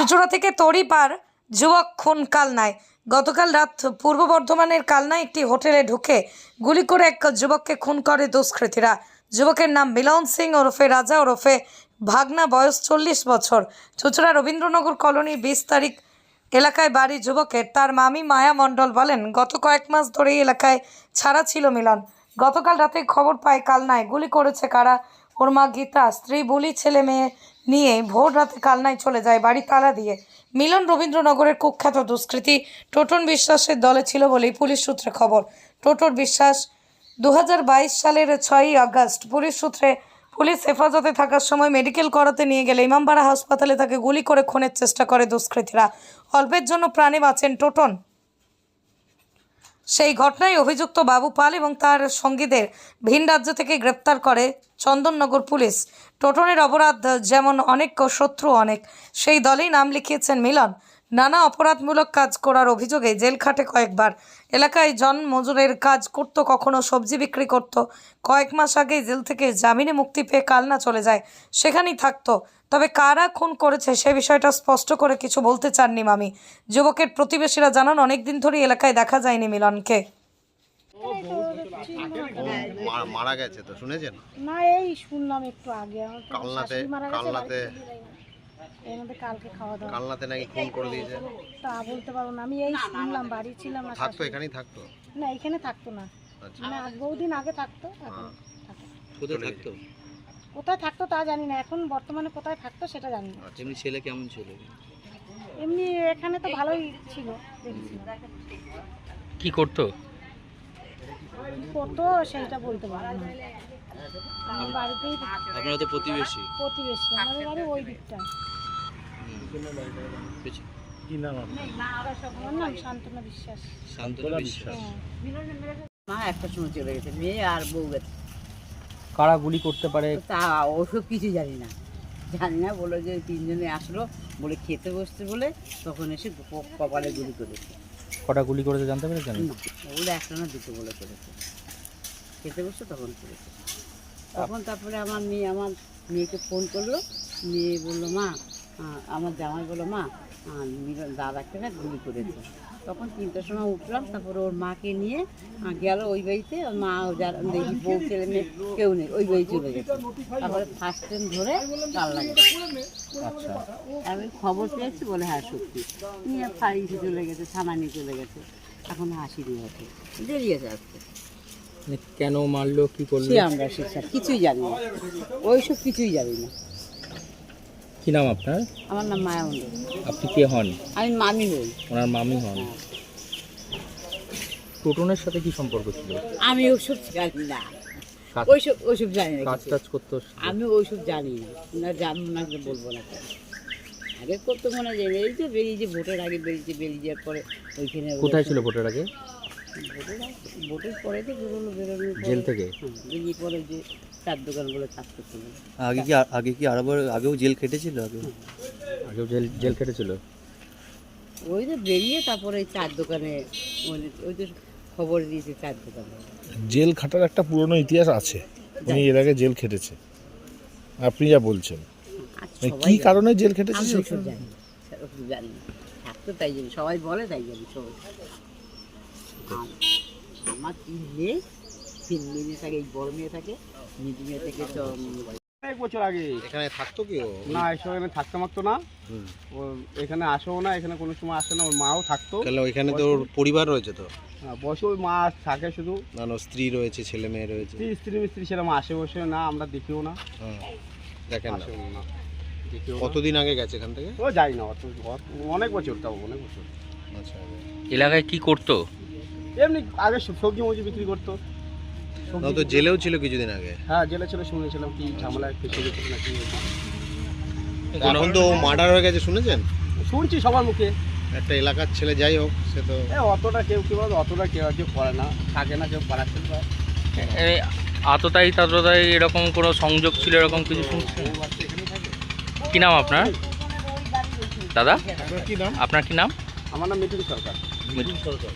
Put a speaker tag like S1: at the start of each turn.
S1: চুচুড়া থেকে তড়িপার যুবক খুন কালনায়। গতকাল রাত পূর্ব বর্ধমানের কালনায় একটি হোটেলে ঢুকে গুলি করে এক যুবককে খুন করে দুষ্কৃতীরা। যুবকের নাম মিলন সিং ওরফে রাজা, ওরফে ভাগনা, বয়স চল্লিশ বছর। চুচুড়া রবীন্দ্রনগর কলোনি বিশ তারিখ এলাকায় বাড়ি যুবকের। তার মামি মায়া মণ্ডল বলেন, গত কয়েক মাস ধরে এলাকায় ছাড়া ছিল মিলন। গতকাল রাতে খবর পায় কালনায় গুলি করেছে কারা? ওর মা গীতা, স্ত্রী, বুলি, ছেলে, মেয়ে নিয়ে ভোর রাতে কালনায় চলে যায় বাড়ি তালা দিয়ে। মিলন রবীন্দ্রনগরের কুখ্যাত দুষ্কৃতী টোটন বিশ্বাসের দলে ছিল বলেই পুলিশ সূত্রে খবর। টোটন বিশ্বাস দু হাজার বাইশ সালের ছয়ই আগস্ট পুলিশ সূত্রে পুলিশ হেফাজতে থাকার সময় মেডিকেল করাতে নিয়ে গেলে ইমামবাড়া হাসপাতালে তাকে গুলি করে খুনের চেষ্টা করে দুষ্কৃতীরা। অল্পের জন্য প্রাণে বাঁচেন টোটন। সেই ঘটনায় অভিযুক্ত বাবু পাল এবং তার সঙ্গীদের ভিন রাজ্য থেকে গ্রেপ্তার করে চন্দননগর পুলিশ। টোটনের অপরাধ যেমন অনেক শত্রু অনেক। সেই দলেই নাম লিখিয়েছেন মিলন। নানা অপরাধমূলক কাজ করার অভিযোগে জেল খাটে কয়েকবার। এলাকায় জন মজুরের কাজ করত কখনো সবজি বিক্রি করত। কয়েক মাস আগে জেল থেকে জামিনে মুক্তি পেয়ে কালনা চলে যায়। সেখানেই থাকতো। তবে কারা খুন করেছে সে বিষয়টা স্পষ্ট করে কিছু বলতে চাননি মামি। যুবকের প্রতিবেশীরা জানান অনেক দিন ধরে এলাকায় দেখা যায়নি মিলনকে।
S2: মারা গেছে তো শুনেছেন?
S3: না এই শুনলাম একটু আগে।
S2: কালনাতে কালনাতে
S3: এর মধ্যে কালকে খাওয়া দাওয়া।
S2: কালনাতে নাকি খুন করে দিয়েছে।
S3: তা বলতে পারব না আমি এই শুনলাম বাড়ি ছিলাম না
S2: থাকতো এখানেই থাকতো?
S3: না এখানে থাকতো না।
S2: আচ্ছা।
S3: মানে বহুদিন আগে থাকতো এখন
S2: হ্যাঁ। কোথায় থাকতো?
S3: কোথায় থাকতো তা জানি না এখন বর্তমানে কোথায় থাকতো সেটা জানি না।
S2: এমনি ছেলে কেমন ছিল?
S3: এমনি এখানে তো ভালোই ছিল
S4: কি করতো?
S3: কি করতো সেইটা বলতে পারব না। আমার বাড়িতেই
S4: আপনারা তো প্রতিবেশী।
S3: প্রতিবেশী আমাদের বাড়ি ওই দিকটা আমার নাম শান্তনা বিশ্বাস।
S4: শান্তনা বিশ্বাস।
S3: হ্যাঁ।
S5: মা একটা সময় চলে গেছে মেয়ে আর বউ গেছে।
S4: কারা গুলি করতে পারে?
S5: তা ওসব কিছু জানি না। জানি না বলে যে তিনজনে আসলো বলে খেতে বসছে বলে তখন এসে কপালে গুলি করেছে।
S4: কটা গুলি করেছে জানতে পেরেছেন?
S5: না ওগুলো একটা না দুটো বলে করেছে। খেতে বসছে তখন করেছে। তখন তারপরে আমার মেয়ে আমার মেয়েকে ফোন করল। মেয়ে বলল মা আমার জামাই বলল মা মিলন দাদাকে না গুলি করেছে। তখন তিনটার সময় উঠলাম তারপরে ওর মাকে নিয়ে গেল ওই বাড়িতে। ওর মা যার দেখি বউ ছেলে মেয়ে কেউ নেই ওই বাড়ি চলে গেছে। তারপরে ফার্স্ট ট্রেন ধরে কাল লাগে।
S4: আচ্ছা।
S5: আমি খবর পেয়েছি বলে হ্যাঁ সত্যি। নিয়ে ফাঁড়িতে চলে গেছে থানা নিয়ে চলে গেছে। এখন হাসি দিয়ে আছে। দেরি আছে আসতে
S4: মানে কেন মারলো কি করল?
S5: আমরা শিক্ষা কিছুই জানি না। ওইসব কিছুই জানি না।
S4: কি নাম আপনার?
S5: আমার নাম মায়া মন্ডল
S4: আপনি কে হন?
S5: আমি মামি হই
S4: ওনার মামি হন। টোটনের সাথে কি সম্পর্ক ছিল?
S5: আমি ওইসব জানি না। ওইসব ওইসব জানি না
S4: কাজ। টাজ করতো
S5: আমি ওইসব জানি না। না জানব না যে বলব না আগে করতে মনে হয় যে এই যে বেরিয়েছে ভোটের আগে বেরিয়েছে বেরিয়ে যাওয়ার পরে ওইখানে
S4: কোথায় ছিল ভোটের আগে?
S5: ভোটের পরে তো বেরোলো পরে-
S4: জেল থেকে?
S5: হ্যাঁ, বেরিয়ে পরে যে চার দোকানগুলো কাজ করছিল
S6: আগে কি আগে কি আরও আগেও জেল কেটেছিল আগে?
S4: আগেও জেল জেল কেটেছিল
S5: ওই যে বেরিয়ে তারপরে এই চার দোকানে ওই- ওই তো খবর দিয়েছে চার দোকানে।
S7: জেল খাটার একটা পুরনো ইতিহাস আছে। উনি এর আগে জেল খেটেছে। আপনি যা বলছেন। মানে কি কারণে জেল খেটেছে সেটা?
S5: জানি জানি না। থাকতো তাই জানি সবাই বলে তাই জানি সবাই। আমার মেয়ে তিন মেয়ে থাকে এই বড় মেয়ে থাকে মিডি মেয়ে থেকে চ-
S8: এক বছর আগে।
S2: এখানে থাকতো কি ও?
S8: না এসব এখানে থাকতে মারতো না। ও এখানে আসেও না এখানে কোনো সময় আসে না ওর মাও থাকতো।
S2: তাহলে ওইখানে তো ওর পরিবার রয়েছে তো?
S8: হ্যাঁ, বসে ওই মা থাকে শুধু।
S2: না না, ওর স্ত্রী রয়েছে ছেলে মেয়ে রয়েছে।
S8: স্ত্রী স্ত্রী মিস্ত্রি সেরকম আসে বসে না আমরা দেখিও না।
S2: দেখেন না। কতদিন আগে গেছে এখান থেকে?
S8: ও যাই না অত অনেক বছর তাও অনেক বছর।
S2: আচ্ছা
S4: এলাকায় কি করতো?
S8: এমনি আগে সব- সবজি মজি বিক্রি করতো।
S2: না তো জেলেও ছিল কিছুদিন আগে।
S8: হ্যাঁ জেলে ছিল শুনেছিলাম কি ঝামেলা ফেসে
S2: এখন তো মার্ডার হয়ে গেছে শুনেছেন?
S8: শুনছি সবার মুখে।
S2: একটা এলাকার ছেলে যাই হোক সে তো
S8: এ অতটা কেউ কি বলতো অতটা কেউ কেউ করে না থাকে না কেউ পাড়াচ্ছে
S4: এই আততাই তাততাই এরকম কোনো সংযোগ ছিল এরকম কিছু শুনছেন? কি নাম আপনার? দাদা? আপনার কি নাম?
S8: আমার নাম মিঠুন সরকার।
S4: মিঠুন সরকার।